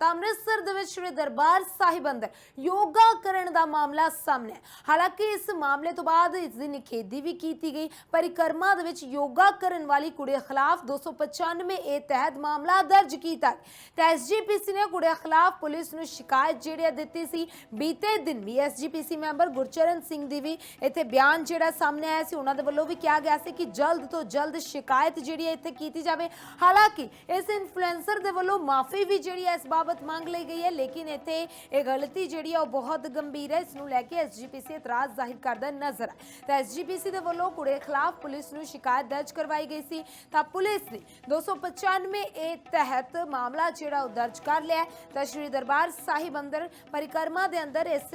ਤਾਂ ਅੰਮ੍ਰਿਤਸਰ ਦੇ ਵਿੱਚ ਸ੍ਰੀ ਦਰਬਾਰ ਸਾਹਿਬ ਅੰਦਰ ਯੋਗਾ ਕਰਨ ਦਾ ਮਾਮਲਾ ਸਾਹਮਣੇ ਆਇਆ। ਹਾਲਾਂਕਿ ਇਸ ਮਾਮਲੇ ਤੋਂ ਬਾਅਦ ਇਸ ਦੀ ਨਿਖੇਧੀ ਵੀ ਕੀਤੀ ਗਈ। ਪਰਿਕਰਮਾ ਦੇ ਵਿੱਚ ਯੋਗਾ ਕਰਨ ਵਾਲੀ ਕੁੜੀ ਖਿਲਾਫ 295 ਏ ਤਹਿਤ ਮਾਮਲਾ ਦਰਜ ਕੀਤਾ ਤਾਂ ਐਸਜੀਪੀਸੀ ਨੇ ਕੁੜੀ ਖਿਲਾਫ ਪੁਲਿਸ ਨੂੰ ਸ਼ਿਕਾਇਤ ਜਿਹੜੀ ਹੈ ਦਿੱਤੀ ਸੀ। ਬੀਤੇ ਦਿਨ ਵੀ ਐਸਜੀਪੀਸੀ ਮੈਂਬਰ ਗੁਰਚਰਨ ਸਿੰਘ ਦੀ ਵੀ ਇੱਥੇ ਬਿਆਨ ਜਿਹੜਾ ਸਾਹਮਣੇ ਆਇਆ ਸੀ, ਉਹਨਾਂ ਦੇ ਵੱਲੋਂ ਵੀ ਕਿਹਾ ਗਿਆ ਸੀ ਕਿ ਜਲਦ ਤੋਂ ਜਲਦ ਸ਼ਿਕਾਇਤ ਜਿਹੜੀ ਹੈ ਇੱਥੇ ਕੀਤੀ ਜਾਵੇ। ਹਾਲਾਂਕਿ ਇਸ ਇਨਫਲੂਐਂਸਰ ਦੇ ਵੱਲੋਂ ਮਾਫੀ ਵੀ ਜਿਹੜੀ ਹੈ ਇਸ ਬਾਬਤ ਮੰਗ ਲਈ ਗਈ ਹੈ ਲੇਕਿਨ ਇੱਥੇ ਇਹ ਗਲਤੀ ਜਿਹੜੀ ਹੈ ਉਹ ਬਹੁਤ ਗੰਭੀਰ ਹੈ ਇਸ ਨੂੰ ਲੈ ਕੇ ਐਸਜੀਪੀਸੀ ਇਤਰਾਜ਼ ਜ਼ਾਹਿਰ ਕਰਦਾ ਨਜ਼ਰ ਆ ਤਾਂ ਐਸਜੀਪੀਸੀ ਦੇ ਵੱਲੋਂ ਕੁੜੇ ਖਿਲਾਫ ਪੁਲਿਸ ਨੂੰ ਸ਼ਿਕਾਇਤ ਦਰਜ ਕਰਵਾਈ ਗਈ ਸੀ ਤਾਂ ਪੁਲਿਸ ਨੇ 295 ਏ ਤਹਿਤ ਮਾਮਲਾ ਜਿਹੜਾ ਉਹ ਦਰਜ ਕਰ ਲਿਆ ਤਾਂ ਸ਼੍ਰੀ ਦਰਬਾਰ ਸਾਹਿਬ ਅੰਦਰ ਪਰਿਕਰਮਾ ਦੇ ਅੰਦਰ ਇਸ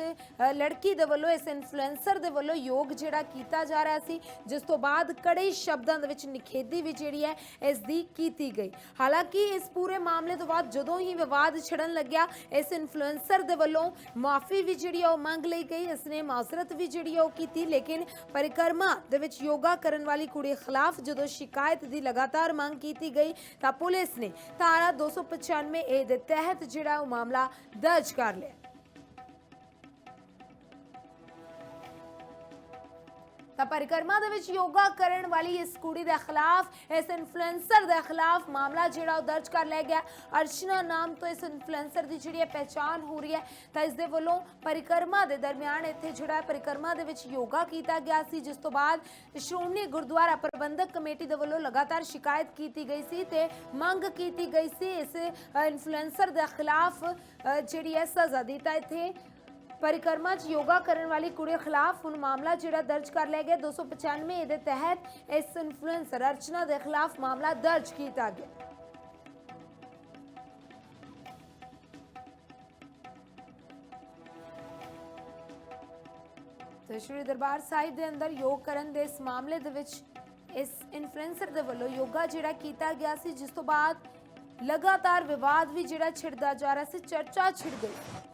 ਲੜਕੀ ਦੇ ਵੱਲੋਂ ਇਸ ਇਨਫਲੂਐਂਸਰ ਦੇ ਵੱਲੋਂ ਯੋਗ ਜਿਹੜਾ ਕੀਤਾ ਜਾ ਰਿਹਾ ਸੀ ਜਿਸ ਤੋਂ ਬਾਅਦ ਕੜੇ ਸ਼ਬਦਾਂ ਦੇ ਵਿੱਚ ਨਿਖੇਧੀ ਵੀ ਜਿਹੜੀ ਹੈ ਇਸ ਦੀ ਕੀਤੀ ਗਈ ਹਾਲਾਂਕਿ ਇਸ ਪੂਰੇ ਮਾਮਲੇ ਤੋਂ ਬਾਅਦ ਜਦੋਂ ਹੀ ਵਿਵਾਦ ਛਿੜਨ ਲੱਗਿਆ। ਇਸ ਇਨਫਲੂਐਂਸਰ ਦੇ ਵੱਲੋਂ ਮਾਫੀ ਵੀ ਜਿਹੜੀ ਉਹ ਮੰਗ ਲਈ ਗਈ। ਇਸ ਨੇ ਮਾਜ਼ਰਤ ਵੀ ਜਿਹੜੀ ਹੈ ਉਹ ਕੀਤੀ, ਲੇਕਿਨ ਪਰਿਕਰਮਾ ਦੇ ਵਿੱਚ ਯੋਗਾ ਕਰਨ ਵਾਲੀ ਕੁੜੀ ਖਿਲਾਫ ਜਦੋਂ ਸ਼ਿਕਾਇਤ ਦੀ ਲਗਾਤਾਰ ਮੰਗ ਕੀਤੀ ਗਈ, ਤਾਂ ਪੁਲਿਸ ਨੇ ਧਾਰਾ 295 ਏ ਦੇ ਤਹਿਤ ਜਿਹੜਾ ਉਹ ਮਾਮਲਾ ਦਰਜ ਕਰ ਲਿਆ। ਤਾਂ ਪਰਿਕਰਮਾ ਦੇ ਵਿੱਚ ਯੋਗਾ ਕਰਨ ਵਾਲੀ ਇਸ ਕੁੜੀ ਦੇ ਖਿਲਾਫ, ਇਸ ਇਨਫਲੂਐਂਸਰ ਦੇ ਖਿਲਾਫ ਮਾਮਲਾ ਜਿਹੜਾ ਉਹ ਦਰਜ ਕਰ ਲਿਆ ਗਿਆ। ਅਰਚਨਾ ਨਾਮ ਤੋਂ ਇਸ ਇਨਫਲੂਐਂਸਰ ਦੀ ਜਿਹੜੀ ਹੈ ਪਹਿਚਾਨ ਹੋ ਰਹੀ ਹੈ, ਤਾਂ ਇਸ ਦੇ ਵੱਲੋਂ ਪਰਿਕਰਮਾ ਦੇ ਦਰਮਿਆਨ ਇੱਥੇ ਜਿਹੜਾ ਪਰਿਕਰਮਾ ਦੇ ਵਿੱਚ ਯੋਗਾ ਕੀਤਾ ਗਿਆ ਸੀ, ਜਿਸ ਤੋਂ ਬਾਅਦ ਸ਼੍ਰੋਮਣੀ ਗੁਰਦੁਆਰਾ ਪ੍ਰਬੰਧਕ ਕਮੇਟੀ ਦੇ ਵੱਲੋਂ ਲਗਾਤਾਰ ਸ਼ਿਕਾਇਤ ਕੀਤੀ ਗਈ ਸੀ ਤੇ ਮੰਗ ਕੀਤੀ ਗਈ ਸੀ ਇਸ ਇਨਫਲੂਐਂਸਰ ਦੇ ਖਿਲਾਫ ਜਿਹੜੀ ਹੈ ਸਜ਼ਾ ਦੀ। ਤਾਂ ਇੱਥੇ ਪਰਿਕਰਮਾ 'ਚ ਯੋਗਾ ਕਰਨ ਵਾਲੀ ਕੁੜੀ ਖਿਲਾਫ ਹੁਣ ਮਾਮਲਾ ਜਿਹੜਾ ਦਰਜ ਕਰ ਲਿਆ ਗਿਆ 295 ਦੇ ਤਹਿਤ ਇਸ ਇਨਫਲੂਐਂਸਰ ਅਰਚਨਾ ਦੇ ਖਿਲਾਫ ਮਾਮਲਾ ਦਰਜ ਕੀਤਾ ਗਿਆ। ਤੇ ਸ਼੍ਰੀ ਦਰਬਾਰ ਸਾਹਿਬ ਦੇ ਅੰਦਰ ਯੋਗ ਕਰਨ ਦੇ ਇਸ ਮਾਮਲੇ ਦੇ ਵਿੱਚ ਇਸ ਇਨਫਲੂਐਂਸਰ ਦੇ ਵੱਲੋਂ ਯੋਗਾ ਜਿਹੜਾ ਕੀਤਾ ਗਿਆ ਸੀ, ਜਿਸ ਤੋਂ ਬਾਅਦ ਲਗਾਤਾਰ ਵਿਵਾਦ ਵੀ ਜਿਹੜਾ ਛਿੜਦਾ ਜਾ ਰਿਹਾ ਸੀ, ਚਰਚਾ ਛਿੜ ਗਈ।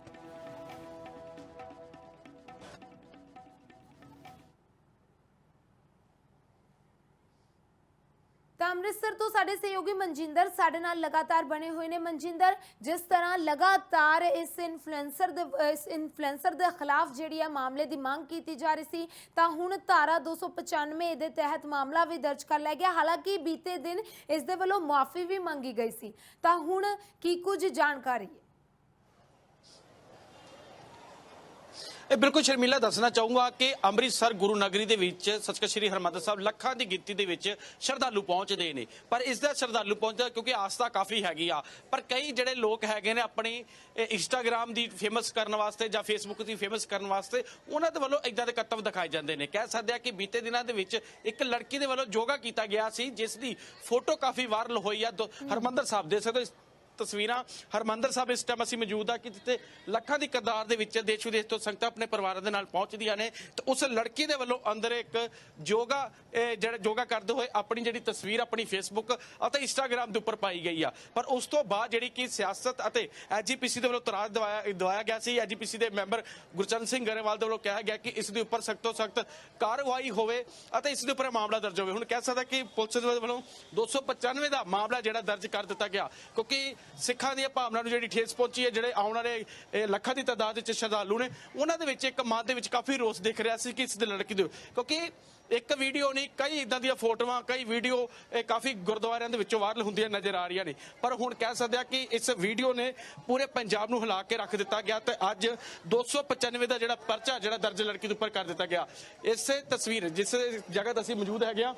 ਅੰਮ੍ਰਿਤਸਰ ਤੋਂ ਸਾਡੇ ਸਹਿਯੋਗੀ ਮਨਜਿੰਦਰ ਸਾਡੇ ਨਾਲ ਲਗਾਤਾਰ ਬਣੇ ਹੋਏ ਨੇ। ਮਨਜਿੰਦਰ, ਜਿਸ ਤਰ੍ਹਾਂ ਲਗਾਤਾਰ ਇਸ ਇਨਫਲੂਐਂਸਰ ਦੇ, ਇਸ ਇਨਫਲੂਐਂਸਰ ਦੇ ਖਿਲਾਫ ਜਿਹੜੀ ਆ ਮਾਮਲੇ ਦੀ ਮੰਗ ਕੀਤੀ ਜਾ ਰਹੀ ਸੀ, ਤਾਂ ਹੁਣ ਧਾਰਾ 295 ਦੇ ਤਹਿਤ ਮਾਮਲਾ ਵੀ ਦਰਜ ਕਰ ਲਿਆ ਗਿਆ। ਹਾਲਾਂਕਿ ਬੀਤੇ ਦਿਨ ਇਸ ਦੇ ਵੱਲੋਂ ਮਾਫੀ ਵੀ ਮੰਗੀ ਗਈ ਸੀ। ਤਾਂ ਹੁਣ ਕੀ ਕੁਝ ਜਾਣਕਾਰੀ? ਇਹ ਬਿਲਕੁਲ ਸ਼ਰਮੀਲਾ ਦੱਸਣਾ ਚਾਹੂੰਗਾ ਕਿ ਅੰਮ੍ਰਿਤਸਰ ਗੁਰੂ ਨਗਰੀ ਦੇ ਵਿੱਚ ਸੱਚਖੰਡ ਸ੍ਰੀ ਹਰਿਮੰਦਰ ਸਾਹਿਬ, ਲੱਖਾਂ ਦੀ ਗਿਣਤੀ ਦੇ ਵਿੱਚ ਸ਼ਰਧਾਲੂ ਪਹੁੰਚਦੇ ਨੇ। ਪਰ ਇਸ ਦਾ ਸ਼ਰਧਾਲੂ ਪਹੁੰਚਦਾ ਕਿਉਂਕਿ ਆਸਥਾ ਕਾਫੀ ਹੈਗੀ ਆ। ਪਰ ਕਈ ਜਿਹੜੇ ਲੋਕ ਹੈਗੇ ਨੇ ਆਪਣੀ ਇੰਸਟਾਗ੍ਰam ਦੀ ਫੇਮਸ ਕਰਨ ਵਾਸਤੇ ਜਾਂ ਫੇਸਬੁੱਕ ਦੀ ਫੇਮਸ ਕਰਨ ਵਾਸਤੇ, ਉਹਨਾਂ ਦੇ ਵੱਲੋਂ ਇਦਾਂ ਦੇ ਕਰਤੱਵ ਦਿਖਾਏ ਜਾਂਦੇ ਨੇ। ਕਹਿ ਸਕਦੇ ਆ ਕਿ ਬੀਤੇ ਦਿਨਾਂ ਦੇ ਵਿੱਚ ਇੱਕ ਲੜਕੀ ਦੇ ਵੱਲੋਂ ਯੋਗਾ ਕੀਤਾ ਗਿਆ ਸੀ, ਜਿਸ ਦੀ ਫੋਟੋ ਕਾਫੀ ਵਾਇਰਲ ਹੋਈ ਆ। ਦੋ- ਹਰਿਮੰਦਰ ਸਾਹਿਬ ਦੇ ਸਕਦੇ ਤਸਵੀਰਾਂ ਹਰਮੰਦਰ ਸਾਹਿਬ ਇਸ ਟਾਈਮ ਅਸੀਂ ਮੌਜੂਦ ਆ ਕਿ ਜਿੱਥੇ ਲੱਖਾਂ ਦੀ ਕਦਾਰ ਦੇ ਵਿੱਚ ਦੇਸ਼ ਵਿਦੇਸ਼ ਤੋਂ ਸੰਗਤਾਂ ਆਪਣੇ ਪਰਿਵਾਰਾਂ ਦੇ ਨਾਲ ਪਹੁੰਚਦੀਆਂ ਨੇ ਤੇ ਉਸ ਲੜਕੀ ਦੇ ਵੱਲੋਂ ਅੰਦਰ ਇੱਕ ਯੋਗਾ ਜਿਹੜਾ ਯੋਗਾ ਕਰਦੇ ਹੋਏ ਆਪਣੀ ਜਿਹੜੀ ਤਸਵੀਰ ਆਪਣੀ ਫੇਸਬੁੱਕ ਅਤੇ ਇੰਸਟਾਗ੍ਰam ਦੇ ਉੱਪਰ ਪਾਈ ਗਈ ਆ। ਪਰ ਉਸ ਤੋਂ ਬਾਅਦ ਜਿਹੜੀ ਕਿ ਸਿਆਸਤ ਅਤੇ ਐਜੀਪੀਸੀ ਦੇ ਵੱਲੋਂ ਤਰਾਜ ਦਵਾਇਆ ਦਵਾਇਆ ਗਿਆ ਸੀ ਐਜੀਪੀਸੀ ਦੇ ਮੈਂਬਰ ਗੁਰਚੰਦ ਸਿੰਘ ਗਰੇਵਾਲ ਦੇ ਵੱਲੋਂ ਕਿਹਾ ਗਿਆ ਕਿ ਇਸ ਦੇ ਉੱਪਰ ਸਖਤ ਤੋਂ ਸਖਤ ਕਾਰਵਾਈ ਹੋਵੇ ਅਤੇ ਇਸ ਦੇ ਉੱਪਰ ਮਾਮਲਾ ਦਰਜ ਹੋਵੇ। ਹੁਣ ਕਹਿ ਸਕਦਾ ਕਿ ਪੁਲਿਸ ਦੇ ਵੱਲੋਂ 295 ਦਾ ਮਾਮਲਾ ਜਿਹੜਾ ਦਰਜ ਕਰ ਦਿੱਤਾ ਗਿਆ, ਕਿਉਂਕਿ ਸਿੱਖਾਂ ਦੀਆਂ ਭਾਵਨਾ ਨੂੰ ਜਿਹੜੀ ਠੇਸ ਪਹੁੰਚੀ ਹੈ, ਜਿਹੜੇ ਆਉਣ ਵਾਲੇ ਲੱਖਾਂ ਦੀ ਤਾਦਾਦ ਵਿੱਚ ਸ਼ਰਧਾਲੂ ਨੇ, ਉਹਨਾਂ ਦੇ ਵਿੱਚ ਇੱਕ ਮਨ ਦੇ ਵਿੱਚ ਕਾਫੀ ਰੋਸ ਦਿਖ ਰਿਹਾ ਸੀ ਕਿ ਇਸ ਲੜਕੀ ਦੇ ਕਿਉਂਕਿ ਇੱਕ ਵੀਡੀਓ ਨਹੀਂ, ਕਈ ਇਦਾਂ ਦੀਆਂ ਫੋਟੋਆਂ, ਕਈ ਵੀਡੀਓ, ਇਹ ਕਾਫੀ ਗੁਰਦੁਆਰਿਆਂ ਦੇ ਵਿੱਚੋਂ ਵਾਇਰਲ ਹੁੰਦੀਆਂ ਨਜ਼ਰ ਆ ਰਹੀਆਂ ਨੇ। ਪਰ ਹੁਣ ਕਹਿ ਸਕਦੇ ਆ ਕਿ ਇਸ ਵੀਡੀਓ ਨੇ ਪੂਰੇ ਪੰਜਾਬ ਨੂੰ ਹਿਲਾ ਕੇ ਰੱਖ ਦਿੱਤਾ ਗਿਆ ਤੇ ਅੱਜ 295 ਦਾ ਜਿਹੜਾ ਪਰਚਾ, ਜਿਹੜਾ ਦਰਜ ਲੜਕੀ ਦੇ ਉੱਪਰ ਕਰ ਦਿੱਤਾ ਗਿਆ। ਇਸੇ ਤਸਵੀਰ, ਜਿਸ ਜਗ੍ਹਾ ਤੇ ਅਸੀਂ ਮੌਜੂਦ ਹੈਗੇ ਆ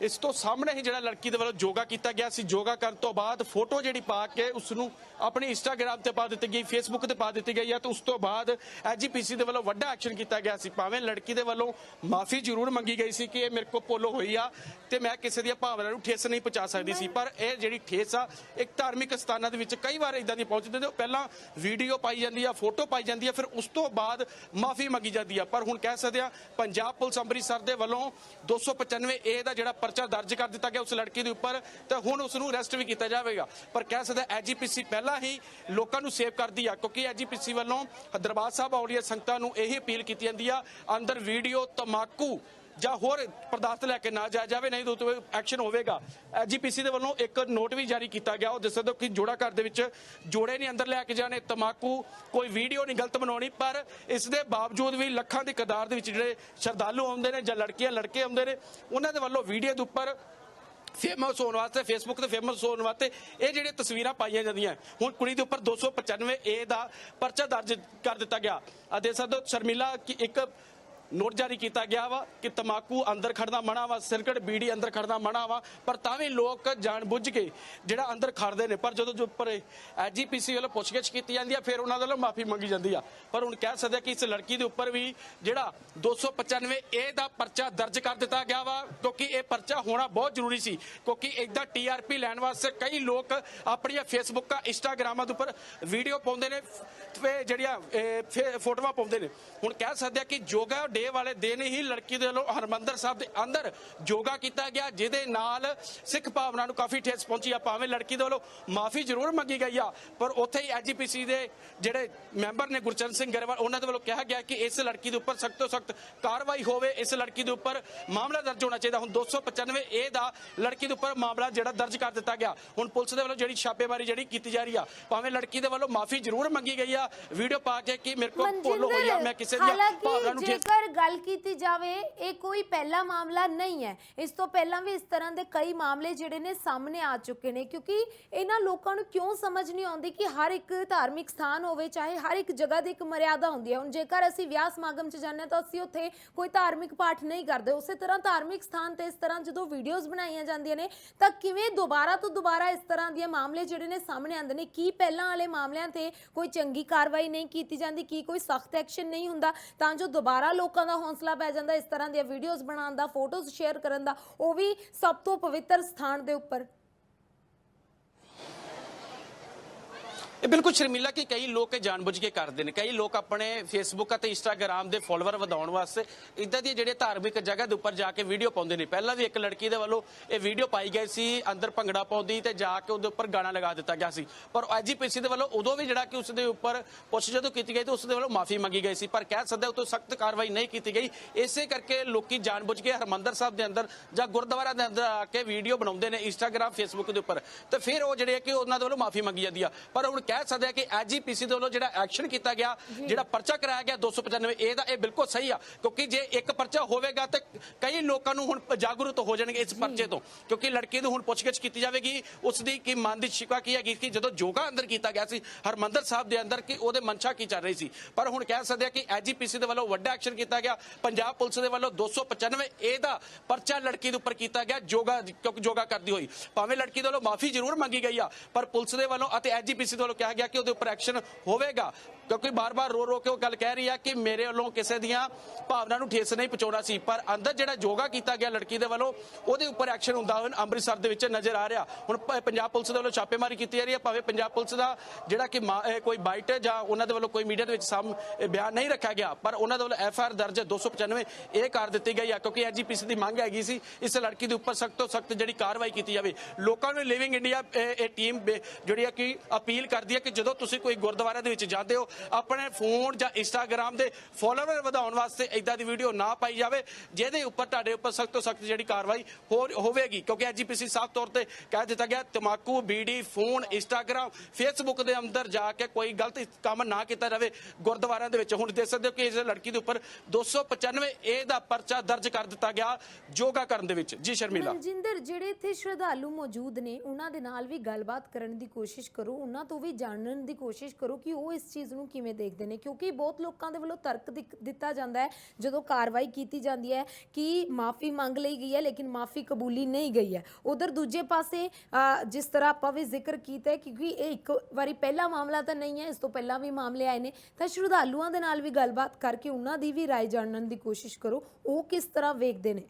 ਇਸ ਤੋਂ ਸਾਹਮਣੇ ਹੀ ਜਿਹੜਾ ਲੜਕੀ ਦੇ ਵੱਲੋਂ ਯੋਗਾ ਕੀਤਾ ਗਿਆ ਸੀ। ਯੋਗਾ ਕਰਨ ਤੋਂ ਬਾਅਦ ਫੋਟੋ ਜਿਹੜੀ ਪਾ ਕੇ ਉਸ ਨੂੰ ਆਪਣੀ ਇੰਸਟਾਗ੍ਰam ਤੇ ਪਾ ਦਿੱਤੀ ਗਈ ਫੇਸਬੁੱਕ ਤੇ ਪਾ ਦਿੱਤੀ ਗਈ ਹੈ ਤੇ ਉਸ ਤੋਂ ਬਾਅਦ ਐਜੀਪੀਸੀ ਦੇ ਵੱਲੋਂ ਵੱਡਾ ਐਕਸ਼ਨ ਕੀਤਾ ਗਿਆ ਸੀ। ਭਾਵੇਂ ਲੜਕੀ ਦੇ ਵੱਲੋਂ ਮਾਫੀ ਜ਼ਰੂਰ ਮੰਗੀ ਗਈ ਸੀ ਕਿ ਇਹ ਮੇਰੇ ਕੋਲ ਪੋਲੋ ਹੋਈ ਆ ਤੇ ਮੈਂ ਕਿਸੇ ਦੀਆਂ ਭਾਵਨਾਵਾਂ ਨੂੰ ਠੇਸ ਨਹੀਂ ਪਹੁੰਚਾ ਸਕਦੀ ਸੀ। ਪਰ ਇਹ ਜਿਹੜੀ ਠੇਸ ਆ ਇੱਕ ਧਾਰਮਿਕ ਸਥਾਨਾਂ ਦੇ ਵਿੱਚ ਕਈ ਵਾਰ ਇਦਾਂ ਦੀ ਪਹੁੰਚਦੇ ਨੇ ਪਹਿਲਾਂ ਵੀਡੀਓ ਪਾਈ ਜਾਂਦੀ ਆ ਫੋਟੋ ਪਾਈ ਜਾਂਦੀ ਆ ਫਿਰ ਉਸ ਤੋਂ ਬਾਅਦ ਮਾਫੀ ਮੰਗੀ ਜਾਂਦੀ ਆ। ਪਰ ਹੁਣ ਕਹਿ ਸਕਦੇ ਆ ਪੰਜਾਬ ਪੁਲਿਸ ਅੰਮ੍ਰਿਤਸਰ ਦੇ ਵੱਲੋਂ 295 ਏ ਦਾ ਜਿਹੜਾ ਪਰਚਾ ਦਰਜ ਕਰ ਦਿੱਤਾ ਗਿਆ ਉਸ ਲੜਕੀ ਦੇ ਉੱਪਰ ਤੇ ਹੁਣ ਉਸ ਨੂੰ ਅਰੈਸਟ ਵੀ ਕੀਤਾ ਜਾਵੇਗਾ। ਪਰ ਕਹਿ ਸਕਦਾ ਐਜੀਪੀਸੀ ਪਹਿਲਾਂ ਹੀ ਲੋਕਾਂ ਨੂੰ ਸੇਵ ਕਰਦੀ ਆ, ਕਿਉਂਕਿ ਐਜੀਪੀਸੀ ਵੱਲੋਂ ਦਰਬਾਰ ਸਾਹਿਬ ਆਉਣੀਆਂ ਸੰਗਤਾਂ ਨੂੰ ਇਹ ਅਪੀਲ ਕੀਤੀ ਜਾਂਦੀ ਆ, ਅੰਦਰ ਵੀਡੀਓ ਤਮਾਕੂ ਜਾਂ ਹੋਰ ਪਦਾਰਥ ਲੈ ਕੇ ਨਾ ਜਾਇਆ ਜਾਵੇ, ਨਹੀਂ ਤਾਂ ਉਹ ਐਕਸ਼ਨ ਹੋਵੇਗਾ। ਐਜੀਪੀਸੀ ਦੇ ਵੱਲੋਂ ਇੱਕ ਨੋਟ ਵੀ ਜਾਰੀ ਕੀਤਾ ਗਿਆ। ਉਹ ਦੱਸਦੇ ਕਿ ਜੋੜਾ ਘਰ ਦੇ ਵਿੱਚ ਜੋੜੇ ਨਹੀਂ ਅੰਦਰ ਲੈ ਕੇ ਜਾਣੇ, ਤਮਾਕੂ ਕੋਈ ਵੀਡੀਓ ਨਹੀਂ, ਗਲਤ ਬਣਾਉਣੀ, ਪਰ ਇਸ ਦੇ ਬਾਵਜੂਦ ਵੀ ਲੱਖਾਂ ਦੀ ਕਦਾਰ ਦੇ ਵਿੱਚ ਜਿਹੜੇ ਸ਼ਰਧਾਲੂ ਆਉਂਦੇ ਨੇ ਜਾਂ ਲੜਕੀਆਂ, ਲੜਕੇ ਆਉਂਦੇ ਨੇ, ਉਹਨਾਂ ਦੇ ਵੱਲੋਂ ਵੀਡੀਓ ਦੇ ਉੱਪਰ ਫੇਮਸ ਹੋਣ ਵਾਸਤੇ ਫੇਸਬੁੱਕ ਤੇ ਫੇਮਸ ਹੋਣ ਵਾਸਤੇ ਇਹ ਜਿਹੜੀਆਂ ਤਸਵੀਰਾਂ ਪਾਈਆਂ ਜਾਂਦੀਆਂ ਹੁਣ ਕੁੜੀ ਦੇ ਉੱਪਰ 295 ਏ ਦਾ ਪਰਚਾ ਦਰਜ ਕਰ ਦਿੱਤਾ ਗਿਆ। ਆ ਦੇਖ ਸਕਦੇ ਹੋ ਸ਼ਰਮੀਲਾ ਕਿ ਇੱਕ ਨੋਟ ਜਾਰੀ ਕੀਤਾ ਗਿਆ ਵਾ ਕਿ ਤਮਾਕੂ ਅੰਦਰ ਖੜਨਾ ਮਨਾ ਵਾ ਸਿਰਕਟ ਬੀੜੀ ਅੰਦਰ ਖੜਨਾ ਮਨਾ ਵਾ, ਪਰ ਤਾਂ ਵੀ ਲੋਕ ਜਾਣ ਬੁੱਝ ਕੇ ਜਿਹੜਾ ਅੰਦਰ ਖੜਦੇ ਨੇ, ਪਰ ਜਦੋਂ ਜੋ ਉੱਪਰ ਐਜੀਪੀਸੀ ਵੱਲੋਂ ਪੁੱਛਗਿੱਛ ਕੀਤੀ ਜਾਂਦੀ ਆ, ਫਿਰ ਉਹਨਾਂ ਵੱਲੋਂ ਮਾਫੀ ਮੰਗੀ ਜਾਂਦੀ ਆ। ਪਰ ਹੁਣ ਕਹਿ ਸਕਦੇ ਆ ਕਿ ਇਸ ਲੜਕੀ ਦੇ ਉੱਪਰ ਵੀ ਜਿਹੜਾ 295 ਏ ਦਾ ਪਰਚਾ ਦਰਜ ਕਰ ਦਿੱਤਾ ਗਿਆ ਵਾ, ਕਿਉਂਕਿ ਇਹ ਪਰਚਾ ਹੋਣਾ ਬਹੁਤ ਜ਼ਰੂਰੀ ਸੀ, ਕਿਉਂਕਿ ਇਦਾਂ ਟੀਆਰਪੀ ਲੈਣ ਵਾਸਤੇ ਕਈ ਲੋਕ ਆਪਣੀਆਂ ਫੇਸਬੁੱਕਾਂ, ਇੰਸਟਾਗ੍ਰਾਮਾਂ ਦੇ ਉੱਪਰ ਵੀਡੀਓ ਪਾਉਂਦੇ ਨੇ ਤੇ ਜਿਹੜੀਆਂ ਫੇ- ਫੋਟੋਆਂ ਪਾਉਂਦੇ ਨੇ। ਹੁਣ ਕਹਿ ਸਕਦੇ ਆ ਕਿ ਯੋਗਾ ਡੇ ਵਾਲੇ ਦਿਨ ਹੀ ਲੜਕੀ ਦੇ ਵੱਲੋਂ ਹਰਮੰਦਰ ਸਾਹਿਬ ਦੇ ਅੰਦਰ ਯੋਗਾ ਕੀਤਾ ਗਿਆ ਜਿਹਦੇ ਨਾਲ ਸਿੱਖ ਭਾਵਨਾ ਨੂੰ ਕਾਫੀ ਠੇਸ ਪਹੁੰਚੀ ਆ ਭਾਵੇਂ ਲੜਕੀ ਦੇ ਵੱਲੋਂ ਮਾਫੀ ਜ਼ਰੂਰ ਮੰਗੀ ਗਈ ਆ ਪਰ ਉੱਥੇ ਹੀ ਐਜੀਪੀਸੀ ਦੇ ਜਿਹੜੇ ਮੈਂਬਰ ਨੇ ਗੁਰਚਰਨ ਸਿੰਘ ਗਰੇਵਾਲ ਉਹਨਾਂ ਦੇ ਵੱਲੋਂ ਕਿਹਾ ਗਿਆ ਕਿ ਇਸ ਲੜਕੀ ਦੇ ਉੱਪਰ ਸਖਤ ਤੋਂ ਸਖਤ ਕਾਰਵਾਈ ਹੋਵੇ ਇਸ ਲੜਕੀ ਦੇ ਉੱਪਰ ਮਾਮਲਾ ਦਰਜ ਹੋਣਾ ਚਾਹੀਦਾ। ਹੁਣ 295 ਏ ਦਾ ਲੜਕੀ ਦੇ ਉੱਪਰ ਮਾਮਲਾ ਜਿਹੜਾ ਦਰਜ ਕਰ ਦਿੱਤਾ ਗਿਆ। ਹੁਣ ਪੁਲਿਸ ਦੇ ਵੱਲੋਂ ਜਿਹੜੀ ਛਾਪੇਮਾਰੀ ਜਿਹੜੀ ਕੀਤੀ ਜਾ ਰਹੀ ਆ ਭਾਵੇਂ ਲੜਕੀ ਦੇ ਵੱਲੋਂ ਮਾਫੀ ਜ਼ਰੂਰ ਮੰਗੀ ਗਈ ਆ। ਵੀਡੀਓ ਪਾ ਕੇ ਕਿ ਮੇਰੇ ਕੋਲ ਭੁੱਲ ਹੋਈ ਆ ਮੈਂ ਕਿਸੇ ਦੀਆਂ ਭਾਵਨਾ ਨੂੰ ਜੇਕਰ ਗੱਲ ਕੀਤੀ ਜਾਵੇ, ਇਹ ਕੋਈ ਪਹਿਲਾ ਮਾਮਲਾ ਨਹੀਂ ਹੈ। ਇਸ ਤੋਂ ਪਹਿਲਾਂ ਵੀ ਇਸ ਤਰ੍ਹਾਂ ਦੇ ਕਈ ਮਾਮਲੇ ਜਿਹੜੇ ਨੇ ਸਾਹਮਣੇ ਆ ਚੁੱਕੇ ਨੇ, ਕਿਉਂਕਿ ਇਹਨਾਂ ਲੋਕਾਂ ਨੂੰ ਕਿਉਂ ਸਮਝ ਨਹੀਂ ਆਉਂਦੀ ਕਿ ਹਰ ਇੱਕ ਧਾਰਮਿਕ ਸਥਾਨ ਹੋਵੇ, ਚਾਹੇ ਹਰ ਇੱਕ ਜਗ੍ਹਾ ਦੀ ਇੱਕ ਮਰਿਆਦਾ ਹੁੰਦੀ ਹੈ। ਹੁਣ ਜੇਕਰ ਅਸੀਂ ਵਿਆਹ ਸਮਾਗਮ 'ਚ ਜਾਂਦੇ ਹਾਂ ਤਾਂ ਅਸੀਂ ਉੱਥੇ ਕੋਈ ਧਾਰਮਿਕ ਪਾਠ ਨਹੀਂ ਕਰਦੇ। ਉਸੇ ਤਰ੍ਹਾਂ ਧਾਰਮਿਕ ਸਥਾਨ ਤੇ ਇਸ ਤਰ੍ਹਾਂ ਜਦੋਂ ਵੀਡੀਓਜ਼ ਬਣਾਈਆਂ ਜਾਂਦੀਆਂ ਨੇ, ਤਾਂ ਕਿਵੇਂ ਦੁਬਾਰਾ ਤੋਂ ਦੁਬਾਰਾ ਇਸ ਤਰ੍ਹਾਂ ਦੀਆਂ ਮਾਮਲੇ ਜਿਹੜੇ ਨੇ ਸਾਹਮਣੇ ਆਉਂਦੇ ਨੇ? ਕੀ ਪਹਿਲਾਂ ਵਾਲੇ ਮਾਮਲਿਆਂ ਤੇ ਕੋਈ ਚੰਗੀ ਕਾਰਵਾਈ ਨਹੀਂ ਕੀਤੀ ਜਾਂਦੀ? ਕੀ ਕੋਈ ਸਖਤ ਐਕਸ਼ਨ ਨਹੀਂ ਹੁੰਦਾ? ਤਾਂ ਜੋ ਦੁਬਾਰਾ ਲੋਕ ਦਾ ਹੌਸਲਾ ਪੈ ਜਾਂਦਾ, ਇਸ ਤਰ੍ਹਾਂ ਦੀਆਂ ਵੀਡੀਓਜ਼ ਬਣਾਉਣ ਦਾ ਫੋਟੋਜ਼ ਸ਼ੇਅਰ ਕਰਨ ਦਾ, ਉਹ ਵੀ ਸਭ ਤੋਂ ਪਵਿੱਤਰ ਸਥਾਨ ਦੇ ਉੱਪਰ। ਇਹ ਬਿਲਕੁਲ ਸ਼ਰਮੀਲਾ ਕਿ ਕਈ ਲੋਕ ਇਹ ਜਾਣਬੁੱਝ ਕੇ ਕਰਦੇ ਨੇ। ਕਈ ਲੋਕ ਆਪਣੇ ਫੇਸਬੁੱਕ ਅਤੇ ਇੰਸਟਾਗ੍ਰam ਦੇ ਫਾਲੋਅਰ ਵਧਾਉਣ ਵਾਸਤੇ ਇਦਾਂ ਦੀ ਜਿਹੜੇ ਧਾਰਮਿਕ ਜਗ੍ਹਾ ਦੇ ਉੱਪਰ ਜਾ ਕੇ ਵੀਡੀਓ ਪਾਉਂਦੇ ਨੇ। ਪਹਿਲਾਂ ਵੀ ਇੱਕ ਲੜਕੀ ਦੇ ਵੱਲੋਂ ਇਹ ਵੀਡੀਓ ਪਾਈ ਗਈ ਸੀ, ਅੰਦਰ ਭੰਗੜਾ ਪਾਉਂਦੀ ਤੇ ਜਾ ਕੇ ਉਹਦੇ ਉੱਪਰ ਗਾਣਾ ਲਗਾ ਦਿੱਤਾ ਗਿਆ ਸੀ। ਪਰ ਐਜੀਪੀਸੀ ਦੇ ਵੱਲੋਂ ਉਦੋਂ ਵੀ ਜਿਹੜਾ ਕਿ ਉਸ ਦੇ ਉੱਪਰ ਪੁੱਛ ਜਦੋਂ ਕੀਤੀ ਗਈ ਤਾਂ ਉਸ ਦੇ ਵੱਲੋਂ ਮਾਫੀ ਮੰਗੀ ਗਈ ਸੀ। ਪਰ ਕਹਿ ਸਕਦੇ ਹਾਂ, ਉਹ ਸਖਤ ਕਾਰਵਾਈ ਨਹੀਂ ਕੀਤੀ ਗਈ। ਇਸੇ ਕਰਕੇ ਲੋਕੀ ਜਾਣਬੁੱਝ ਕੇ ਹਰਮੰਦਰ ਸਾਹਿਬ ਦੇ ਅੰਦਰ ਜਾਂ ਗੁਰਦੁਆਰਾ ਦੇ ਅੰਦਰ ਆ ਕੇ ਵੀਡੀਓ ਬਣਾਉਂਦੇ ਨੇ ਇੰਸਟਾਗ੍ਰam ਫੇਸਬੁੱਕ ਦੇ ਉੱਪਰ। ਤੇ ਫਿਰ ਉਹ ਜਿਹੜੇ ਕਿ ਉਹਨਾਂ ਦੇ ਵੱਲੋਂ ਮਾਫੀ ਮੰਗੀ ਜਾਂਦੀ ਆ। ਪਰ ਹੁਣ ਕਹਿ ਸਕਦੇ ਆ ਕਿ ਐਜੀਪੀਸੀ ਦੇ ਵੱਲੋਂ ਜਿਹੜਾ ਐਕਸ਼ਨ ਕੀਤਾ ਗਿਆ ਜਿਹੜਾ ਪਰਚਾ ਕਰਾਇਆ ਗਿਆ 295 ਏ ਦਾ ਇਹ ਬਿਲਕੁਲ ਸਹੀ ਆ। ਕਿਉਂਕਿ ਜੇ ਇੱਕ ਪਰਚਾ ਹੋਵੇਗਾ ਤੇ ਕਈ ਲੋਕਾਂ ਨੂੰ ਹੁਣ ਜਾਗਰੂਕ ਹੋ ਜਾਣਗੇ ਇਸ ਪਰਚੇ ਤੋਂ। ਕਿਉਂਕਿ ਲੜਕੀ ਨੂੰ ਹੁਣ ਪੁੱਛਗਿੱਛ ਕੀਤੀ ਜਾਵੇਗੀ ਉਸ ਦੀ ਕੀ ਮਨ ਦੀ ਸ਼ਿਕਵਾ ਕੀ ਹੈਗੀ ਕਿ ਜਦੋਂ ਜੋਗਾ ਅੰਦਰ ਕੀਤਾ ਗਿਆ ਸੀ ਹਰਮੰਦਰ ਸਾਹਿਬ ਦੇ ਅੰਦਰ ਕਿ ਉਹਦੇ ਮਨਸ਼ਾ ਕੀ ਚੱਲ ਰਹੀ ਸੀ। ਪਰ ਹੁਣ ਕਹਿ ਸਕਦੇ ਆ ਕਿ ਐਜੀਪੀਸੀ ਦੇ ਵੱਲੋਂ ਵੱਡਾ ਐਕਸ਼ਨ ਕੀਤਾ ਗਿਆ ਪੰਜਾਬ ਪੁਲਿਸ ਦੇ ਵੱਲੋਂ 295 ਏ ਦਾ ਪਰਚਾ ਲੜਕੀ ਦੇ ਉੱਪਰ ਕੀਤਾ ਗਿਆ ਜੋਗਾ ਕਿਉਂਕਿ ਜੋਗਾ ਕਰਦੀ ਹੋਈ। ਭਾਵੇਂ ਲੜਕੀ ਦੇ ਵੱਲੋਂ ਮਾਫੀ ਜ਼ਰੂਰ ਮੰਗੀ ਗਈ ਆ ਪਰ ਪੁਲਿਸ ਦੇ ਵੱਲੋਂ ਅਤੇ ਐਜੀਪੀਸੀ ਦੇ ਵੱਲੋਂ ਕਿਹਾ ਗਿਆ ਕਿ ਉਹਦੇ ਉੱਪਰ ਐਕਸ਼ਨ ਹੋਵੇਗਾ। ਕਿਉਂਕਿ ਬਾਰ-ਬਾਰ ਰੋ ਰੋ ਕੇ ਉਹ ਗੱਲ ਕਹਿ ਰਹੀ ਹੈ ਕਿ ਮੇਰੇ ਵੱਲੋਂ ਕਿਸੇ ਦੀਆਂ ਭਾਵਨਾ ਨੂੰ ਠੇਸ ਨਹੀਂ ਪਹੁੰਚਾਉਣਾ ਸੀ। ਪਰ ਅੰਦਰ ਜਿਹੜਾ ਯੋਗਾ ਕੀਤਾ ਗਿਆ ਲੜਕੀ ਦੇ ਵੱਲੋਂ, ਉਹਦੇ ਉੱਪਰ ਐਕਸ਼ਨ ਹੁੰਦਾ ਹੋਇਆ ਅੰਮ੍ਰਿਤਸਰ ਦੇ ਵਿੱਚ ਨਜ਼ਰ ਆ ਰਿਹਾ। ਹੁਣ ਪੰਜਾਬ ਪੁਲਿਸ ਦੇ ਵੱਲੋਂ ਛਾਪੇਮਾਰੀ ਕੀਤੀ ਜਾ ਰਹੀ ਹੈ ਭਾਵੇਂ ਪੰਜਾਬ ਪੁਲਿਸ ਦਾ ਜਿਹੜਾ ਕਿ ਮਾ- ਕੋਈ ਬਾਈਟ ਜਾਂ ਉਹਨਾਂ ਦੇ ਵੱਲੋਂ ਕੋਈ ਮੀਡੀਆ ਦੇ ਵਿੱਚ ਸਾਹਮ ਬਿਆਨ ਨਹੀਂ ਰੱਖਿਆ ਗਿਆ, ਪਰ ਉਹਨਾਂ ਦੇ ਵੱਲੋਂ ਐਫ ਆਰ ਦਰਜ 295 ਇਹ ਕਰ ਦਿੱਤੀ ਗਈ ਆ, ਕਿਉਂਕਿ ਐਜੀਪੀਸੀ ਦੀ ਮੰਗ ਹੈਗੀ ਸੀ ਇਸ ਲੜਕੀ ਦੇ ਉੱਪਰ ਸਖਤ ਤੋਂ ਸਖਤ ਜਿਹੜੀ ਕਾਰਵਾਈ ਕੀਤੀ ਜਾਵੇ। ਲੋਕਾਂ ਨੂੰ ਲਿਵਿੰਗ ਇੰਡੀਆ ਇਹ ਟੀਮ ਬੇ- ਜਿਹੜੀ ਹੈ ਕਿ ਅਪੀਲ ਕਰ ਕਰਦੀ ਹੈ ਕਿ ਜਦੋਂ ਤੁਸੀਂ ਕੋਈ ਗੁਰਦੁਆਰਾ ਦੇ ਵਿੱਚ ਜਾਂਦੇ ਹੋ, ਆਪਣੇ ਫੋਨ ਜਾਂ ਇੰਸਟਾਗ੍ਰam ਦੇ ਫਾਲੋਅਰ ਵਧਾਉਣ ਵਾਸਤੇ ਇਦਾਂ ਦੀ ਵੀਡੀਓ ਨਾ ਪਾਈ ਜਾਵੇ, ਜਿਹਦੇ ਉੱਪਰ ਤੁਹਾਡੇ ਉੱਪਰ ਸਖਤ ਤੋਂ ਸਖਤ ਜਿਹੜੀ ਕਾਰਵਾਈ ਹੋਵੇਗੀ। ਕਿਉਂਕਿ ਐਜੀਪੀਸੀ ਸਾਫ਼ ਤੌਰ ਤੇ ਕਹਿ ਦਿੱਤਾ ਗਿਆ, ਤਮਾਕੂ, ਬੀੜੀ, ਫੋਨ ਇੰਸਟਾਗ੍ਰam ਫੇਸਬੁੱਕ ਦੇ ਅੰਦਰ ਜਾ ਕੇ ਕੋਈ ਗਲਤ ਕੰਮ ਨਾ ਕੀਤਾ ਜਾਵੇ। ਗੁਰਦੁਆਰਿਆਂ ਦੇ ਵਿੱਚ ਹੁਣ ਦੇਖ ਸਕਦੇ ਹੋ ਕਿ ਇਸ ਲੜਕੀ ਦੇ ਉੱਪਰ 295 ਏ ਦਾ ਪਰਚਾ ਦਰਜ ਕਰ ਦਿੱਤਾ ਗਿਆ ਯੋਗਾ ਕਰਨ ਦੇ ਵਿੱਚ। ਜੀ ਸ਼ਰਮੀਲਾ। ਮਨਜਿੰਦਰ, ਜਿਹੜੇ ਇੱਥੇ ਸ਼ਰਧਾਲੂ ਮੌਜੂਦ ਨੇ, ਉਹਨਾਂ ਦੇ ਨਾਲ ਵੀ ਗੱਲਬਾਤ ਕਰਨ ਦੀ ਕੋਸ਼ਿਸ਼ ਕਰੋ। ਉਹਨਾਂ ਤੋਂ ਵੀ ਜਾਣਨ ਦੀ ਕੋਸ਼ਿਸ਼ ਕਰੋ ਕਿ ਉਹ ਇਸ ਚੀਜ਼ ਨੂੰ ਕਿਵੇਂ ਦੇਖਦੇ ਨੇ, ਕਿਉਂਕਿ ਬਹੁਤ ਲੋਕਾਂ ਦੇ ਵੱਲੋਂ ਤਰਕ ਦਿੱਤਾ ਜਾਂਦਾ ਹੈ, ਜਦੋਂ ਕਾਰਵਾਈ ਕੀਤੀ ਜਾਂਦੀ ਹੈ ਕਿ ਮਾਫੀ ਮੰਗ ਲਈ ਗਈ ਹੈ, ਲੇਕਿਨ ਮਾਫੀ ਕਬੂਲੀ ਨਹੀਂ ਗਈ ਹੈ। ਉਧਰ ਦੂਜੇ ਪਾਸੇ ਜਿਸ ਤਰ੍ਹਾਂ ਆਪਾਂ ਵੀ ਜ਼ਿਕਰ ਕੀਤਾ ਹੈ, ਕਿਉਂਕਿ ਇਹ ਇੱਕ ਵਾਰੀ ਪਹਿਲਾ ਮਾਮਲਾ ਤਾਂ ਨਹੀਂ ਹੈ, ਇਸ ਤੋਂ ਪਹਿਲਾਂ ਵੀ ਮਾਮਲੇ ਆਏ ਨੇ, ਤਾਂ ਸ਼ਰਧਾਲੂਆਂ ਦੇ ਨਾਲ ਵੀ ਗੱਲਬਾਤ ਕਰਕੇ ਉਹਨਾਂ ਦੀ ਵੀ ਰਾਏ ਜਾਣਨ ਦੀ ਕੋਸ਼ਿਸ਼ ਕਰੋ, ਉਹ ਕਿਸ ਤਰ੍ਹਾਂ ਵੇਖਦੇ ਨੇ?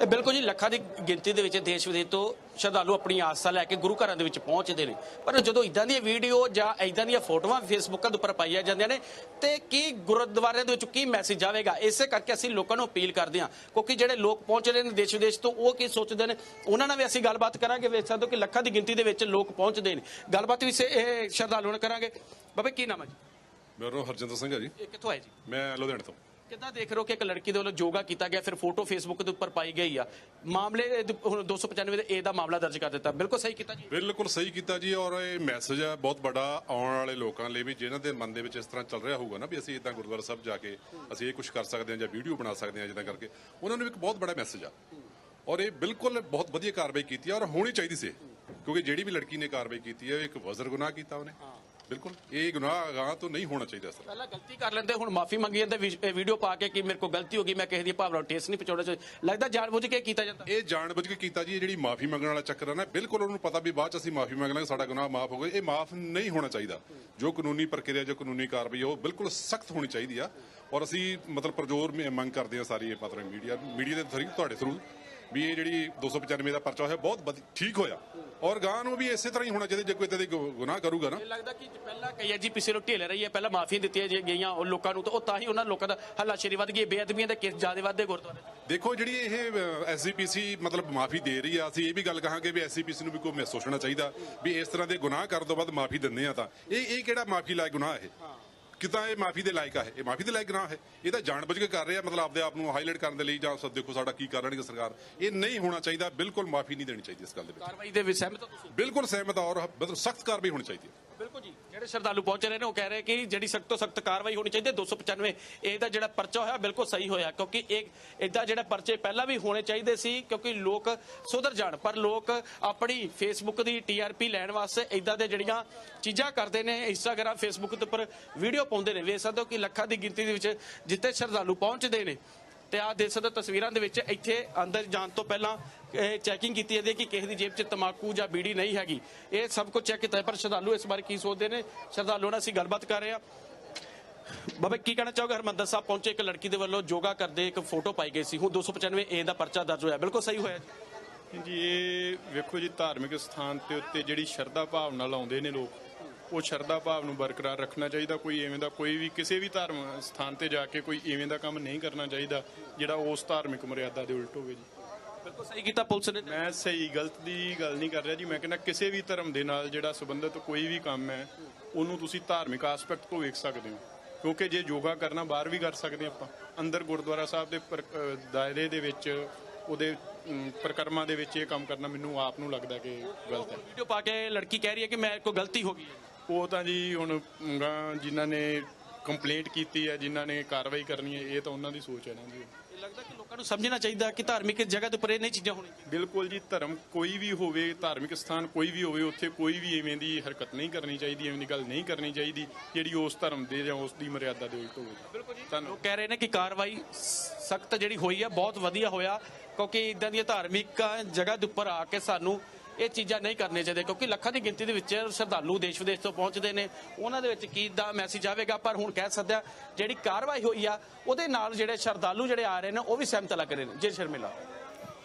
ਇਹ ਬਿਲਕੁਲ ਜੀ, ਲੱਖਾਂ ਦੀ ਗਿਣਤੀ ਦੇ ਵਿੱਚ ਦੇਸ਼ ਵਿਦੇਸ਼ ਤੋਂ ਸ਼ਰਧਾਲੂ ਆਪਣੀ ਆਸਥਾ ਲੈ ਕੇ ਗੁਰੂ ਘਰਾਂ ਦੇ ਵਿੱਚ ਪਹੁੰਚਦੇ ਨੇ। ਪਰ ਜਦੋਂ ਇਦਾਂ ਦੀਆਂ ਵੀਡੀਓ ਜਾਂ ਇਦਾਂ ਦੀਆਂ ਫੋਟੋਆਂ ਫੇਸਬੁੱਕ ਦੇ ਉੱਪਰ ਪਾਈਆਂ ਜਾਂਦੀਆਂ ਨੇ ਤੇ ਕੀ ਗੁਰਦੁਆਰਿਆਂ ਦੇ ਵਿੱਚ ਕੀ ਮੈਸੇਜ ਆਵੇਗਾ? ਇਸੇ ਕਰਕੇ ਅਸੀਂ ਲੋਕਾਂ ਨੂੰ ਅਪੀਲ ਕਰਦੇ ਹਾਂ ਕਿਉਂਕਿ ਜਿਹੜੇ ਲੋਕ ਪਹੁੰਚ ਰਹੇ ਨੇ ਦੇਸ਼ ਵਿਦੇਸ਼ ਤੋਂ ਉਹ ਕੀ ਸੋਚਦੇ ਨੇ? ਉਹਨਾਂ ਨਾਲ ਵੀ ਅਸੀਂ ਗੱਲਬਾਤ ਕਰਾਂਗੇ ਵੇਖ ਸਕਦੇ ਹੋ ਕਿ ਲੱਖਾਂ ਦੀ ਗਿਣਤੀ ਦੇ ਵਿੱਚ ਲੋਕ ਪਹੁੰਚਦੇ ਨੇ। ਗੱਲਬਾਤ ਵੀ ਸੇ- ਇਹ ਸ਼ਰਧਾਲੂਆਂ ਨਾਲ ਕਰਾਂਗੇ। ਬਾਬੇ ਕੀ ਨਾਮ ਹੈ ਜੀ? ਮੇਰਾ ਨਾਮ ਹਰਜਿੰਦਰ ਸਿੰਘ ਹੈ ਜੀ। ਇਹ ਕਿੱਥੋਂ ਆਏ ਜੀ? ਮੈਂ ਲੁਧਿਆਣੇ ਤੋਂ। ਕਿੱਦਾਂ ਦੇਖ ਰਹੇ ਹੋ ਕਿ ਇੱਕ ਲੜਕੀ ਦੇ ਵੱਲੋਂ ਯੋਗਾ ਕੀਤਾ ਗਿਆ ਫਿਰ ਫੋਟੋ ਫੇਸਬੁੱਕ ਦੇ ਉੱਪਰ ਪਾਈ ਗਈ ਆ। ਮਾਮਲੇ ਦੇ- ਹੁਣ 295 ਦੇ ਏ ਦਾ ਮਾਮਲਾ ਦਰਜ ਕਰ ਦਿੱਤਾ। ਬਿਲਕੁਲ ਸਹੀ ਕੀਤਾ ਜੀ। ਬਿਲਕੁਲ ਸਹੀ ਕੀਤਾ ਜੀ ਔਰ ਇਹ ਮੈਸੇਜ ਹੈ ਬਹੁਤ ਵੱਡਾ ਆਉਣ ਵਾਲੇ ਲੋਕਾਂ ਲਈ ਵੀ ਜਿਨ੍ਹਾਂ ਦੇ ਮਨ ਦੇ ਵਿੱਚ ਇਸ ਤਰ੍ਹਾਂ ਚੱਲ ਰਿਹਾ ਹੋਊਗਾ ਨਾ ਵੀ ਅਸੀਂ ਇਦਾਂ ਗੁਰਦੁਆਰਾ ਸਾਹਿਬ ਜਾ ਕੇ ਅਸੀਂ ਇਹ ਕੁਝ ਕਰ ਸਕਦੇ ਹਾਂ ਜਾਂ ਵੀਡੀਓ ਬਣਾ ਸਕਦੇ ਹਾਂ ਜਿੱਦਾਂ ਕਰਕੇ। ਉਹਨਾਂ ਨੂੰ ਇੱਕ ਬਹੁਤ ਬੜਾ ਮੈਸੇਜ ਆ। ਔਰ ਇਹ ਬਿਲਕੁਲ ਬਹੁਤ ਵਧੀਆ ਕਾਰਵਾਈ ਕੀਤੀ ਔਰ ਹੋਣੀ ਚਾਹੀਦੀ ਸੀ। ਕਿਉਂਕਿ ਜਿਹੜੀ ਵੀ ਲੜਕੀ ਨੇ ਕਾਰਵਾਈ ਕੀਤੀ ਹੈ ਇਹ ਇੱਕ ਵਜ਼ਰ ਗੁਨਾਹ ਕੀਤਾ ਉਹਨੇ। ਬਿਲਕੁਲ। ਇਹ ਗੁਨਾਹ ਅਗਾਂਹ ਤੋਂ ਨਹੀਂ ਹੋਣਾ ਚਾਹੀਦਾ ਸਰ ਪਹਿਲਾਂ ਗਲਤੀ ਕਰ ਲੈਂਦੇ ਹੁਣ ਮਾਫੀ ਮੰਗੀ ਜਾਂਦੇ। ਵੀਡੀਓ ਪਾ ਕੇ ਕਿ ਮੇਰੇ ਕੋਲ ਗਲਤੀ ਹੋ ਗਈ ਮੈਂ ਕਿਸੇ ਦੀ ਭਾਵਨਾ ਨੂੰ ਠੇਸ ਨਹੀਂ ਪਹੁੰਚਾਉਣਾ ਚਾਹੀਦਾ ਲੱਗਦਾ ਜਾਣਬੁੱਝ ਕੇ ਕੀਤਾ ਜਾਂਦਾ। ਇਹ ਜਾਣਬੁੱਝ ਕੇ ਕੀਤਾ ਜੀ ਜਿਹੜੀ ਮਾਫੀ ਮੰਗਣ ਵਾਲਾ ਚੱਕਰ ਹੈ ਨਾ ਬਿਲਕੁਲ ਉਹਨੂੰ ਪਤਾ ਵੀ ਬਾਅਦ ਚ ਅਸੀਂ ਮਾਫੀ ਮੰਗ ਲਾਂਗੇ ਸਾਡਾ ਗੁਨਾਹ ਮਾਫ ਹੋ ਗਿਆ। ਇਹ ਮਾਫ ਨਹੀਂ ਹੋਣਾ ਚਾਹੀਦਾ। ਜੋ ਕਾਨੂੰਨੀ ਪ੍ਰਕਿਰਿਆ ਜੋ ਕਾਨੂੰਨੀ ਕਾਰਵਾਈ ਹੈ, ਉਹ ਬਿਲਕੁਲ ਸਖਤ ਹੋਣੀ ਚਾਹੀਦੀ ਆ। ਔਰ ਅਸੀਂ ਮਤਲਬ ਪ੍ਰਜੋਰ ਮੰਗ ਕਰਦੇ ਹਾਂ ਸਾਰੀ ਇਹ ਮਤਲਬ ਮੀਡੀਆ ਮੀਡੀਆ ਦੇ ਥਰੂ ਤੁਹਾਡੇ ਥਰੂ ਵੀ ਇਹ ਜਿਹੜੀ 295 ਦਾ ਪਰਚਾ ਹੋਇਆ ਬਹੁਤ ਵਧੀ- ਠੀਕ ਹੋਇਆ। ਔਰ ਗਾਂ ਨੂੰ ਵੀ ਇਸੇ ਤਰ੍ਹਾਂ ਹੀ ਹੋਣਾ ਚਾਹੀਦਾ ਜੇ ਕੋਈ ਇਦਾਂ ਦੇ ਗੁ- ਗੁਨਾਹ ਕਰੂਗਾ ਨਾ। ਇਹ ਲੱਗਦਾ ਕਿ ਪਹਿਲਾਂ ਕਈ ਐਜੀਪੀਸੀ ਨੂੰ ਢਿੱਲ ਰਹੀ ਹੈ ਪਹਿਲਾਂ ਮਾਫੀ ਦਿੱਤੀਆਂ ਜੀ ਗਈਆਂ ਉਹ ਲੋਕਾਂ ਨੂੰ ਤਾਂ ਉਹ ਤਾਂ ਹੀ ਉਹਨਾਂ ਲੋਕਾਂ ਦਾ ਹੱਲਾਸ਼ੇਰੀ ਵੱਧ ਗਈ ਬੇਅਦਬੀਆਂ ਦੇ ਕੇਸ ਜ਼ਿਆਦਾ ਵੱਧਦੇ ਗੁਰਦੁਆਰੇ 'ਚ। ਦੇਖੋ ਜਿਹੜੀ ਇਹ ਐਸਜੀਪੀਸੀ ਮਤਲਬ ਮਾਫੀ ਦੇ ਰਹੀ ਆ ਅਸੀਂ ਇਹ ਵੀ ਗੱਲ ਕਹਾਂਗੇ ਵੀ ਐਸਜੀਪੀਸੀ ਨੂੰ ਵੀ ਕੋਈ ਮਹਿਸੂਸ ਹੋਣਾ ਚਾਹੀਦਾ ਵੀ ਇਸ ਤਰ੍ਹਾਂ ਦੇ ਗੁਨਾਹ ਕਰਨ ਤੋਂ ਬਾਅਦ ਮਾਫੀ ਦਿੰਦੇ ਆ ਤਾਂ। ਇਹ ਇਹ ਕਿਹੜਾ ਮਾਫੀ ਲਾਇਕ ਗੁਨਾਹ ਹੈ? ਕਿਤਾ ਇਹ ਮਾਫੀ ਦੇ ਲਾਇਕ ਆ ਇਹ? ਮਾਫੀ ਦੇ ਲਾਇਕ ਗੁਨਾਹ ਹੈ। ਇਹ ਤਾਂ ਜਾਣਬੁੱਝ ਕੇ ਕਰ ਰਹੇ ਮਤਲਬ ਆਪਦੇ ਆਪ ਨੂੰ ਹਾਈਲਾਈਟ ਕਰਨ ਦੇ ਲਈ ਜਾਂ ਸਭ ਦੇਖੋ ਸਾਡਾ ਕੀ ਕਰ ਰਹੀ ਹੈ ਸਰਕਾਰ। ਇਹ ਨਹੀਂ ਹੋਣਾ ਚਾਹੀਦਾ ਬਿਲਕੁਲ ਮਾਫੀ ਨਹੀਂ ਦੇਣੀ ਚਾਹੀਦੀ ਇਸ ਗੱਲ ਦੇ ਵਿੱਚ। ਕਾਰਵਾਈ ਦੇ ਵਿੱਚ ਸਹਿਮਤ ਹੋ ਤੁਸੀਂ? ਬਿਲਕੁਲ ਸਹਿਮਤ ਔਰ ਮਤਲਬ ਸਖਤ ਕਾਰਵਾਈ ਹੋਣੀ ਚਾਹੀਦੀ ਹੈ। ਬਿਲਕੁਲ ਜੀ, ਜਿਹੜੇ ਸ਼ਰਧਾਲੂ ਪਹੁੰਚ ਰਹੇ ਨੇ, ਉਹ ਕਹਿ ਰਹੇ ਕਿ ਜਿਹੜੀ ਸਖਤ ਤੋਂ ਸਖਤ ਕਾਰਵਾਈ ਹੋਣੀ ਚਾਹੀਦੀ ਹੈ 295 ਇਹਦਾ ਜਿਹੜਾ ਪਰਚਾ ਹੋਇਆ, ਬਿਲਕੁਲ ਸਹੀ ਹੋਇਆ, ਕਿਉਂਕਿ ਇਹ ਇਦਾਂ ਜਿਹੜਾ ਪਰਚੇ ਪਹਿਲਾਂ ਵੀ ਹੋਣੇ ਚਾਹੀਦੇ ਸੀ, ਕਿਉਂਕਿ ਲੋਕ ਸੁਧਰ ਜਾਣ, ਪਰ ਲੋਕ ਆਪਣੀ ਫੇਸਬੁੱਕ ਦੀ ਟੀਆਰਪੀ ਲੈਣ ਵਾਸਤੇ ਇਦਾਂ ਦੇ ਜਿਹੜੀਆਂ ਚੀਜ਼ਾਂ ਕਰਦੇ ਨੇ ਇੰਸਟਾਗ੍ਰam ਫੇਸਬੁੱਕ ਦੇ ਉੱਪਰ ਵੀਡੀਓ ਪਾਉਂਦੇ ਨੇ, ਵੇਖ ਸਕਦੇ ਹੋ ਕਿ ਲੱਖਾਂ ਦੀ ਗਿਣਤੀ ਦੇ ਵਿੱਚ ਜਿੱਥੇ ਸ਼ਰਧਾਲੂ ਪਹੁੰਚਦੇ ਨੇ। ਤੇ ਆਹ ਦੇਖ ਸਕਦੇ ਹੋ ਤਸਵੀਰਾਂ ਦੇ ਵਿੱਚ ਇੱਥੇ ਅੰਦਰ ਜਾਣ ਤੋਂ ਪਹਿਲਾਂ ਚੈਕਿੰਗ ਕੀਤੀ ਜਾਂਦੀ ਹੈ ਕਿ ਕਿਸੇ ਦੀ ਜੇਬ 'ਚ ਤਮਾਕੂ ਜਾਂ ਬੀੜੀ ਨਹੀਂ ਹੈਗੀ। ਇਹ ਸਭ ਕੁਝ ਚੈੱਕ ਕੀਤਾ ਪਰ ਸ਼ਰਧਾਲੂ ਇਸ ਬਾਰੇ ਕੀ ਸੋਚਦੇ ਨੇ? ਸ਼ਰਧਾਲੂ ਨਾਲ ਅਸੀਂ ਗੱਲਬਾਤ ਕਰ ਰਹੇ ਹਾਂ। ਬਾਬਾ, ਕੀ ਕਹਿਣਾ ਚਾਹੋਗੇ? ਹਰਮੰਦਰ ਸਾਹਿਬ ਪਹੁੰਚੇ, ਇੱਕ ਲੜਕੀ ਦੇ ਵੱਲੋਂ ਯੋਗਾ ਕਰਦੇ ਇੱਕ ਫੋਟੋ ਪਾਈ ਗਈ ਸੀ। ਹੁਣ 295 ਏ ਦਾ ਪਰਚਾ ਦਰਜ ਹੋਇਆ। ਬਿਲਕੁਲ ਸਹੀ ਹੋਇਆ ਜੀ। ਜੀ ਇਹ ਵੇਖੋ ਜੀ, ਧਾਰਮਿਕ ਸਥਾਨ ਤੇ ਉੱਤੇ ਜਿਹੜੀ ਸ਼ਰਧਾ ਭਾਵ ਨਾਲ ਆਉਂਦੇ ਨੇ ਲੋਕ ਉਹ ਸ਼ਰਧਾ ਭਾਵ ਨੂੰ ਬਰਕਰਾਰ ਰੱਖਣਾ ਚਾਹੀਦਾ ਕੋਈ ਐਵੇਂ ਦਾ ਕੋਈ ਵੀ ਕਿਸੇ ਵੀ ਧਰਮ ਸਥਾਨ ਤੇ ਜਾ ਕੇ ਕੋਈ ਐਵੇਂ ਦਾ ਕੰਮ ਨਹੀਂ ਕਰਨਾ ਚਾਹੀਦਾ ਜਿਹੜਾ ਉਸ ਧਾਰਮਿਕ ਮਰਿਆਦਾ ਦੇ ਉਲਟ ਹੋਵੇ ਜੀ। ਬਿਲਕੁਲ ਸਹੀ ਕੀਤਾ ਪੁਲਿਸ ਨੇ। ਮੈਂ ਸਹੀ ਗਲਤ ਦੀ ਗੱਲ ਨਹੀਂ ਕਰ ਰਿਹਾ ਜੀ ਮੈਂ ਕਹਿੰਦਾ ਕਿਸੇ ਵੀ ਧਰਮ ਦੇ ਨਾਲ ਜਿਹੜਾ ਸੰਬੰਧਿਤ ਕੋਈ ਵੀ ਕੰਮ ਹੈ ਉਹਨੂੰ ਤੁਸੀਂ ਧਾਰਮਿਕ ਆਸਪੈਕਟ ਤੋਂ ਵੇਖ ਸਕਦੇ ਹੋ। ਕਿਉਂਕਿ ਜੇ ਯੋਗਾ ਕਰਨਾ ਬਾਹਰ ਵੀ ਕਰ ਸਕਦੇ ਆਪਾਂ ਅੰਦਰ ਗੁਰਦੁਆਰਾ ਸਾਹਿਬ ਦੇ ਦਾਇਰੇ ਦੇ ਵਿੱਚ ਉਹਦੇ ਪ੍ਰਕਰਮਾਂ ਦੇ ਵਿੱਚ ਇਹ ਕੰਮ ਕਰਨਾ ਮੈਨੂੰ ਆਪ ਨੂੰ ਲੱਗਦਾ ਕਿ ਗਲਤ ਹੈ। ਵੀਡੀਓ ਪਾ ਕੇ ਲੜਕੀ ਕਹਿ ਰਹੀ ਹੈ ਕਿ ਮੈਂ ਕੋਈ ਗਲਤੀ ਹੋ ਗਈ ਹੈ। ਉਹ ਤਾਂ ਜੀ ਹੁਣ ਅਮ, ਜਿਨ੍ਹਾਂ ਨੇ ਕੰਪਲੇਂਟ ਕੀਤੀ ਹੈ ਜਿਨ੍ਹਾਂ ਨੇ ਕਾਰਵਾਈ ਕਰਨੀ ਹੈ ਇਹ ਤਾਂ ਉਹਨਾਂ ਦੀ ਸੋਚ ਹੈ ਨਾ ਜੀ। ਇਹ ਲੱਗਦਾ ਕਿ ਲੋਕਾਂ ਨੂੰ ਸਮਝਣਾ ਚਾਹੀਦਾ ਕਿ ਧਾਰਮਿਕ ਜਗ੍ਹਾ ਦੇ ਉੱਪਰ ਇਹ ਨਹੀਂ ਚੀਜ਼ਾਂ ਹੋਣੀਆਂ ਬਿਲਕੁਲ ਜੀ ਧਰਮ ਕੋਈ ਵੀ ਹੋਵੇ ਧਾਰਮਿਕ ਸਥਾਨ ਕੋਈ ਵੀ ਹੋਵੇ ਉੱਥੇ ਕੋਈ ਵੀ ਐਵੇਂ ਦੀ ਹਰਕਤ ਨਹੀਂ ਕਰਨੀ ਚਾਹੀਦੀ ਐਵੇਂ ਦੀ ਗੱਲ ਨਹੀਂ ਕਰਨੀ ਚਾਹੀਦੀ ਜਿਹੜੀ ਉਸ ਧਰਮ ਦੇ ਜਾਂ ਉਸ ਦੀ ਮਰਿਆਦਾ ਦੇ ਉਲਟ ਹੋਵੇ। ਬਿਲਕੁਲ ਜੀ। ਧੰਨਵਾਦ। ਲੋਕ ਕਹਿ ਰਹੇ ਨੇ ਕਿ ਕਾਰਵਾਈ ਸਖਤ ਜਿਹੜੀ ਹੋਈ ਹੈ ਬਹੁਤ ਵਧੀਆ ਹੋਇਆ ਕਿਉਂਕਿ ਇਦਾਂ ਦੀਆਂ ਧਾਰਮਿਕ ਜਗ੍ਹਾ ਦੇ ਉੱਪਰ ਆ ਕੇ ਸਾਨੂੰ ਇਹ ਚੀਜ਼ਾਂ ਨਹੀਂ ਕਰਨੀਆਂ ਚਾਹੀਦੀਆਂ ਕਿਉਂਕਿ ਲੱਖਾਂ ਦੀ ਗਿਣਤੀ ਦੇ ਵਿੱਚ ਸ਼ਰਧਾਲੂ ਦੇਸ਼ ਵਿਦੇਸ਼ ਤੋਂ ਪਹੁੰਚਦੇ ਨੇ। ਉਹਨਾਂ ਦੇ ਵਿੱਚ ਕੀ ਦਾ ਮੈਸੇਜ ਆਵੇਗਾ? ਪਰ ਹੁਣ ਕਹਿ ਸਕਦੇ ਹਾਂ ਜਿਹੜੀ ਕਾਰਵਾਈ ਹੋਈ ਆ, ਉਹਦੇ ਨਾਲ ਜਿਹੜੇ ਸ਼ਰਧਾਲੂ ਜਿਹੜੇ ਆ ਰਹੇ ਨੇ, ਉਹ ਵੀ ਸਹਿਮਤ ਲੱਗ ਰਹੇ ਨੇ। ਜੇ ਸ਼ਰਮਿਲਾ।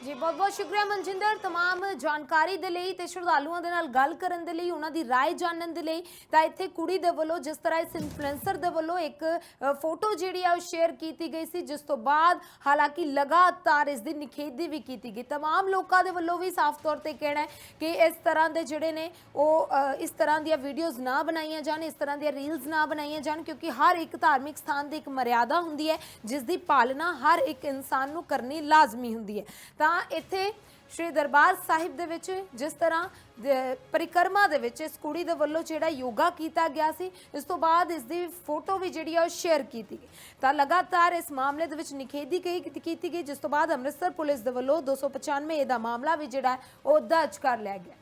ਜੀ ਬਹੁਤ ਬਹੁਤ ਸ਼ੁਕਰੀਆ ਮਨਜਿੰਦਰ तमाम ਜਾਣਕਾਰੀ ਦੇ ਲਈ ਤੇ ਸ਼ਰਧਾਲੂਆਂ ਦੇ ਨਾਲ ਗੱਲ ਕਰਨ ਦੇ ਲਈ ਉਹਨਾਂ ਦੀ رائے ਜਾਣਨ ਦੇ ਲਈ ਤਾਂ ਇੱਥੇ ਕੁੜੀ ਦੇ ਵੱਲੋਂ ਜਿਸ ਤਰ੍ਹਾਂ ਇਸ ਇਨਫਲੂਐਂਸਰ ਦੇ ਵੱਲੋਂ ਇੱਕ ਅ, ਫੋਟੋ ਜਿਹੜੀ ਆ ਉਹ ਸ਼ੇਅਰ ਕੀਤੀ ਗਈ ਸੀ ਜਿਸ ਤੋਂ ਬਾਅਦ ਹਾਲਾਂਕਿ ਲਗਾਤਾਰ ਇਸ ਦੀ ਨਿਖੇਧੀ ਵੀ ਕੀਤੀ ਗਈ तमाम ਲੋਕਾਂ ਦੇ ਵੱਲੋਂ ਵੀ ਸਾਫ਼ ਤੌਰ ਤੇ ਕਹਿਣਾ ਹੈ ਕਿ ਇਸ ਤਰ੍ਹਾਂ ਦੇ ਜਿਹੜੇ ਨੇ ਉਹ ਅ, ਇਸ ਤਰ੍ਹਾਂ ਦੀਆਂ ਵੀਡੀਓਜ਼ ਨਾ ਬਣਾਈਆਂ ਜਾਣ ਇਸ ਤਰ੍ਹਾਂ ਦੀਆਂ ਰੀਲਸ ਨਾ ਬਣਾਈਆਂ ਜਾਣ ਕਿਉਂਕਿ ਹਰ ਇੱਕ ਧਾਰਮਿਕ ਸਥਾਨ ਦੀ ਇੱਕ ਮਰਿਆਦਾ ਹੁੰਦੀ ਹੈ ਜਿਸ ਦੀ ਪਾਲਣਾ ਹਰ ਇੱਕ ਇਨਸਾਨ ਨੂੰ ਕਰਨੀ ਲਾਜ਼ਮੀ ਹੁੰਦੀ ਹੈ ਤਾਂ ਤਾਂ ਇੱਥੇ ਸ਼੍ਰੀ ਦਰਬਾਰ ਸਾਹਿਬ ਦੇ ਵਿੱਚ ਜਿਸ ਤਰ੍ਹਾਂ ਪਰਿਕਰਮਾ ਦੇ ਵਿੱਚ ਇਸ ਕੁੜੀ ਦੇ ਵੱਲੋਂ ਜਿਹੜਾ ਯੋਗਾ ਕੀਤਾ ਗਿਆ ਸੀ, ਇਸ ਤੋਂ ਬਾਅਦ ਇਸ ਦੀ ਫੋਟੋ ਵੀ ਜਿਹੜੀ ਆ ਉਹ ਸ਼ੇਅਰ ਕੀਤੀ ਗਈ। ਤਾਂ ਲਗਾਤਾਰ ਇਸ ਮਾਮਲੇ ਦੇ ਵਿੱਚ ਨਿਖੇਧੀ ਕਹੀ ਕੀਤੀ ਗਈ, ਜਿਸ ਤੋਂ ਬਾਅਦ ਅੰਮ੍ਰਿਤਸਰ ਪੁਲਿਸ ਦੇ ਵੱਲੋਂ 295 ਦਾ ਮਾਮਲਾ ਵੀ ਜਿਹੜਾ ਉਹ ਦਰਜ ਕਰ ਲਿਆ ਗਿਆ।